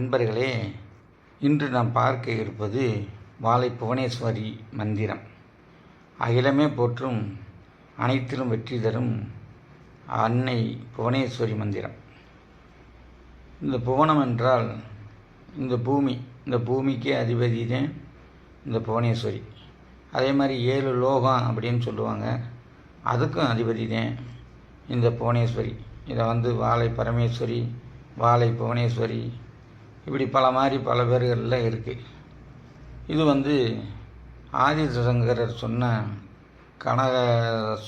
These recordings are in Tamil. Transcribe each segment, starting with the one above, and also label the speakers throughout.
Speaker 1: அன்பர்களே இன்று நாம் பார்க்க இருப்பது வாழை புவனேஸ்வரி மந்திரம். அகிலமே போற்றும் அனைத்திலும் வெற்றி தரும் அன்னை புவனேஸ்வரி மந்திரம். இந்த புவனம் என்றால் இந்த பூமி இந்த பூமிக்கே அதிபதி தான் இந்த புவனேஸ்வரி. அதே மாதிரி ஏழு லோகம் அப்படின்னு சொல்லுவாங்க. அதுக்கும் அதிபதி தான் இந்த புவனேஸ்வரி. இதை வந்து வாழை பரமேஸ்வரி வாழை புவனேஸ்வரி இப்படி பல மாதிரி பல பேர்களில் இருக்குது இது வந்து ஆதிசங்கரர் சொன்ன கனக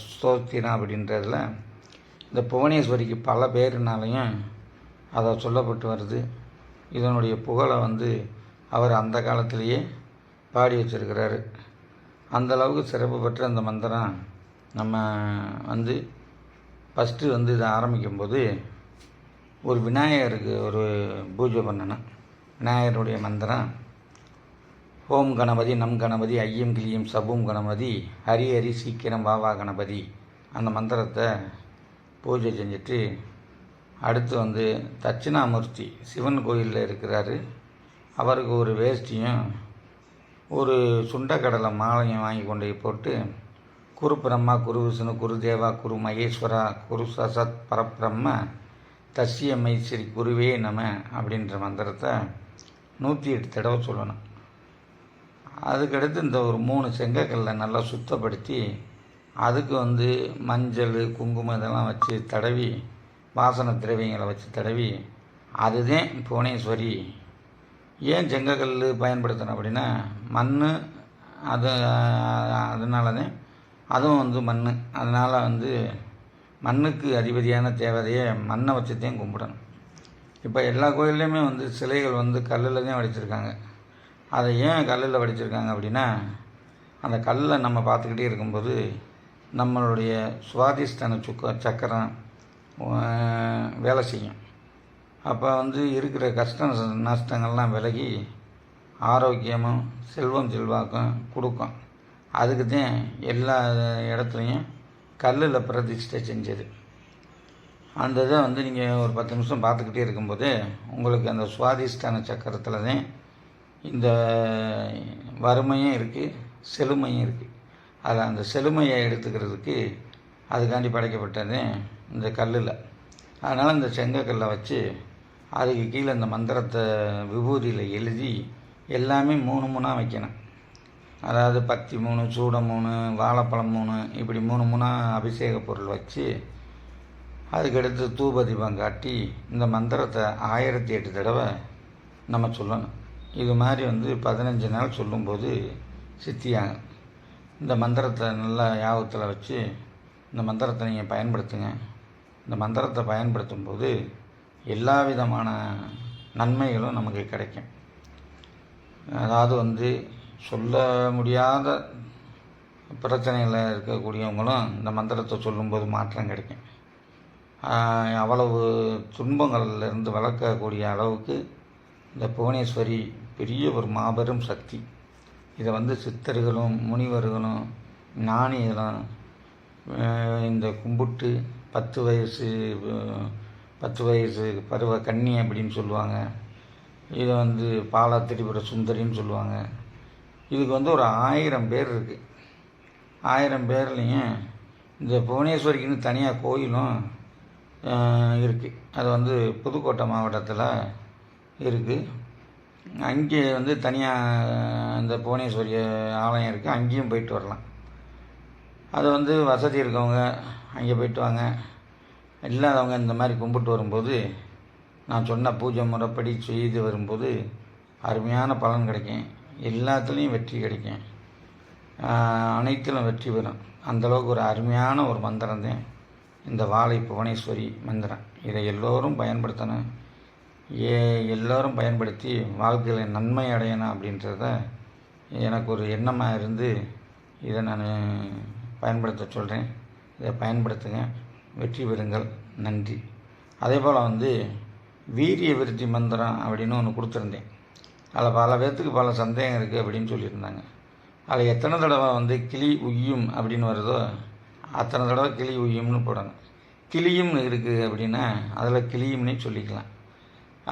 Speaker 1: ஸ்தோத்திரம் அப்படின்றதுல இந்த புவனேஸ்வரிக்கு பல பேருனாலையும் அதை சொல்லப்பட்டு வருது. இதனுடைய புகழை வந்து அவர் அந்த காலத்திலேயே பாடி வச்சிருக்கிறாரு. அந்தளவுக்கு சிறப்பு பெற்ற அந்த மந்திரம் நம்ம வந்து ஃபஸ்ட்டு வந்து இதை ஆரம்பிக்கும்போது ஒரு விநாயகருக்கு ஒரு பூஜை பண்ணேன்னா விநாயகருடைய மந்திரம் ஓம் கணபதி நம் கணபதி ஐயம் கிளியும் சபும் கணபதி ஹரி ஹரி சீக்கிரம் வாவா கணபதி. அந்த மந்திரத்தை பூஜை செஞ்சுட்டு அடுத்து வந்து தட்சிணாமூர்த்தி சிவன் கோயிலில் இருக்கிறாரு. அவருக்கு ஒரு வேஷ்டியும் ஒரு சுண்டக்கடலை மாலையும் வாங்கி கொண்டு போய் போட்டு குரு பிரம்மா குரு விஷ்ணு குரு தேவா குரு மகேஸ்வரா குரு சசத் பரபிரம்ம தஸ்ய ஸ்ரீ குருவே நம அப்படின்ற மந்திரத்தை நூற்றி எட்டு தடவை சொல்லணும். அதுக்கடுத்து இந்த ஒரு மூணு செங்கக்கல்லை நல்லா சுத்தப்படுத்தி அதுக்கு வந்து மஞ்சள் குங்குமம் இதெல்லாம் வச்சு தடவி வாசன திரவியங்களை வச்சு தடவி அதுதான் புவனேஸ்வரி. ஏன் செங்கக்கல் பயன்படுத்தணும் அப்படின்னா மண் அது அதனால தான் அதுவும் வந்து மண் அதனால் வந்து மண்ணுக்கு அதிபதியான தேவதையை மண்ணை வச்சு தான் கும்பிடணும். இப்போ எல்லா கோயில்லையுமே வந்து சிலைகள் வந்து கல்லில் தான் வடிச்சிருக்காங்க. அதை ஏன் கல்லில் வடிச்சிருக்காங்க அப்படின்னா அந்த கல்லை நம்ம பார்த்துக்கிட்டே இருக்கும்போது நம்மளுடைய சுவாதிஷ்டான சுக்க சக்கரம் வேலை செய்யும். அப்போ வந்து இருக்கிற கஷ்ட நஷ்டங்கள்லாம் விலகி ஆரோக்கியமும் செல்வம் செல்வாக்கும் கொடுக்கும். அதுக்கு தான் எல்லா இடத்துலையும் கல்லில் பிரதிஷ்டை செஞ்சது. அந்த இதை வந்து நீங்கள் ஒரு பத்து நிமிஷம் பார்த்துக்கிட்டே இருக்கும்போது உங்களுக்கு அந்த சுவாதிஷ்டான சக்கரத்தில் தான் இந்த வறுமையும் இருக்குது செழுமையும் இருக்குது அதில் அந்த செழுமையை எடுத்துக்கிறதுக்கு அதுக்காண்டி படைக்கப்பட்டது இந்த கல்லில். அதனால் இந்த செங்கக்கல்லை வச்சு அதுக்கு கீழே இந்த மந்திரத்தை விபூதியில் எழுதி எல்லாமே மூணு மூணாக வைக்கணும். அதாவது பத்தி மூணு சூடம் மூணு வாழைப்பழம் மூணு இப்படி மூணு மூணாக அபிஷேக பொருள் வச்சு அதுக்கடுத்து தூபதீபம் காட்டி இந்த மந்திரத்தை ஆயிரத்தி எட்டு தடவை நம்ம சொல்லணும். இது மாதிரி வந்து பதினஞ்சு நாள் சொல்லும்போது சித்தியாகும் இந்த மந்திரத்தை நல்லா யாபத்தில் வச்சு இந்த மந்திரத்தை நீங்கள் பயன்படுத்துங்க. இந்த மந்திரத்தை பயன்படுத்தும் போது எல்லா விதமான நன்மைகளும் நமக்கு கிடைக்கும். அதாவது வந்து சொல்ல முடியாத பிரச்சனையில் இருக்கக்கூடியவங்களும் இந்த மந்திரத்தை சொல்லும்போது மாற்றம் கிடைக்கும். அவ்வளவு துன்பங்கள்லேருந்து வளர்க்கக்கூடிய அளவுக்கு இந்த புவனேஸ்வரி பெரிய ஒரு மாபெரும் சக்தி. இதை வந்து சித்தர்களும் முனிவர்களும் ஞானிகளும் இந்த கும்பிட்டு பத்து வயசு பத்து வயசு பருவ கன்னி அப்படின்னு சொல்லுவாங்க. இதை வந்து பாலா திரிபுர சுந்தரின்னு சொல்லுவாங்க. இதுக்கு வந்து ஒரு ஆயிரம் பேர் இருக்குது ஆயிரம் பேர்லேயும் இந்த புவனேஸ்வரிக்குன்னு தனியாக கோயிலும் இருக்குது அது வந்து புதுக்கோட்டை மாவட்டத்தில் இருக்குது அங்கே வந்து தனியாக இந்த புவனேஸ்வரி ஆலயம் இருக்குது அங்கேயும் போயிட்டு வரலாம். அது வந்து வசதி இருக்கவங்க அங்கே போயிட்டு வாங்க. இல்லாதவங்க இந்த மாதிரி கும்பிட்டு வரும்போது நான் சொன்ன பூஜை முறைப்படி செய்து வரும்போது அருமையான பலன் கிடைக்கும். எல்லாத்துலேயும் வெற்றி கிடைக்கும். அனைத்திலும் வெற்றி பெறும். அந்தளவுக்கு ஒரு அருமையான ஒரு மந்திரம் தான் இந்த வாழை புவனேஸ்வரி மந்திரம். இதை எல்லோரும் பயன்படுத்தணும். ஏ எல்லோரும் பயன்படுத்தி வாழ்க்கையில் நன்மை அடையணும் அப்படின்றத எனக்கு ஒரு எண்ணமாக இருந்து இதை நான் பயன்படுத்த சொல்கிறேன் இதை பயன்படுத்துங்க. வெற்றி பெறுங்கள். நன்றி. அதே போல் வந்து வீரிய விருத்தி மந்திரம் அப்படின்னு ஒன்று கொடுத்துருந்தேன். அதில் பல பேர்த்துக்கு பல சந்தேகம் இருக்குது அப்படின்னு சொல்லியிருந்தாங்க. அதில் எத்தனை தடவை வந்து கிளி உய்யும் அப்படின்னு வருதோ அத்தனை தடவை கிளி உய்யும்னு போடணும். கிளியும் இருக்குது அப்படின்னா அதில் கிளியும்னே சொல்லிக்கலாம்.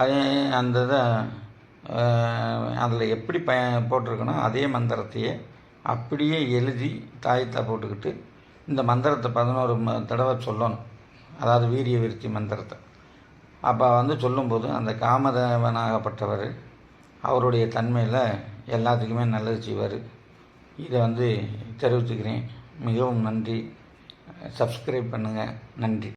Speaker 1: அதே அந்த இதை அதில் எப்படி ப போட்டிருக்கணும் அதே மந்திரத்தையே அப்படியே எழுதி தாயத்தா போட்டுக்கிட்டு இந்த மந்திரத்தை பதினோரு ம தடவை சொல்லணும். அதாவது வீரிய விருத்தி மந்திரத்தை. அப்போ வந்து சொல்லும்போது அந்த காமதேவனாகப்பட்டவர் அவருடைய தன்மையில் எல்லாத்துக்குமே நல்லது செய்வார். இதை வந்து தெரிவிச்சுக்கிறேன். மிகவும் நன்றி. சப்ஸ்கிரைப் பண்ணுங்கள் நன்றி.